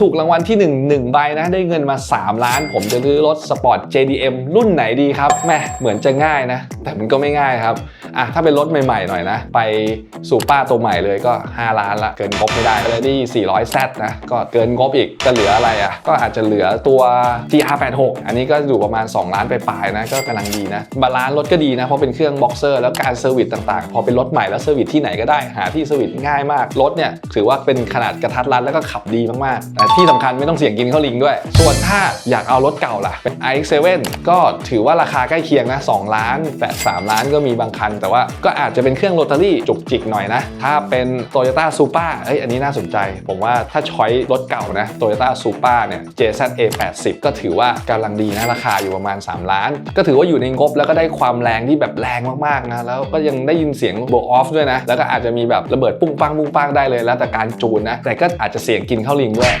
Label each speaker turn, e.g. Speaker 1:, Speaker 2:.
Speaker 1: ถูกรางวัลที่1 1ใบนะ ได้เงินมา 3 ล้าน ผมจะซื้อรถสปอร์ต JDM รุ่นไหนดีครับแม่เหมือนจะง่ายนะ แต่มันก็ไม่ง่ายครับอะถ้าเป็นรถใหม่ๆหน่อยนะ ไปสูป้าตัวใหม่เลยก็ 5 ล้านละเกินงบไม่ได้เลยที่ 400Z นะก็เกินงบอีกจะเหลืออะไรอะก็อาจจะเหลือตัว GR86 อันนี้ก็อยู่ประมาณ 2 ล้านไปปลายๆนะ ก็กำลังดีนะบาลานซ์รถก็ดีนะเพราะเป็นเครื่องบ็อกเซอร์แล้วการเซอร์วิสต่างๆ พอเป็นรถใหม่แล้วเซอร์วิสที่ไหนก็ได้หาที่เซอร์วิสง่ายมากรถเนี่ยถือว่าเป็นขนาดกระทัดรัดแล้วก็ขับดีมากๆแที่สำคัญไม่ต้องเสี่ยงกินข้าวลิงด้วย ส่วนถ้าอยากเอารถเก่าล่ะ เป็น iX7 ก็ถือว่าราคาใกล้เคียงนะ2ล้าน แต่ 3 ล้านก็มีบางคัน แต่ว่าก็อาจจะเป็นเครื่องโรตารี่จุกจิกหน่อยนะ ถ้าเป็น Toyota Supra เอ้ยอันนี้น่าสนใจ ผมว่าถ้าช้อยรถเก่านะ Toyota Supra เนี่ย JZA80 ก็ถือว่ากำลังดีนะราคาอยู่ประมาณ 3 ล้าน ก็ถือว่าอยู่ในงบแล้วก็ได้ความแรงที่แบบแรงมากๆนะแล้วก็ยังได้ยินเสียงโบออฟด้วยนะ แล้วก็อาจจะมีแบบระเบิดปุ้งปังปุ้งปังได้เลยแล้วแต่การจูนนะแต่ก็อาจจะเสี่ยงกินข้าวลิงด้วย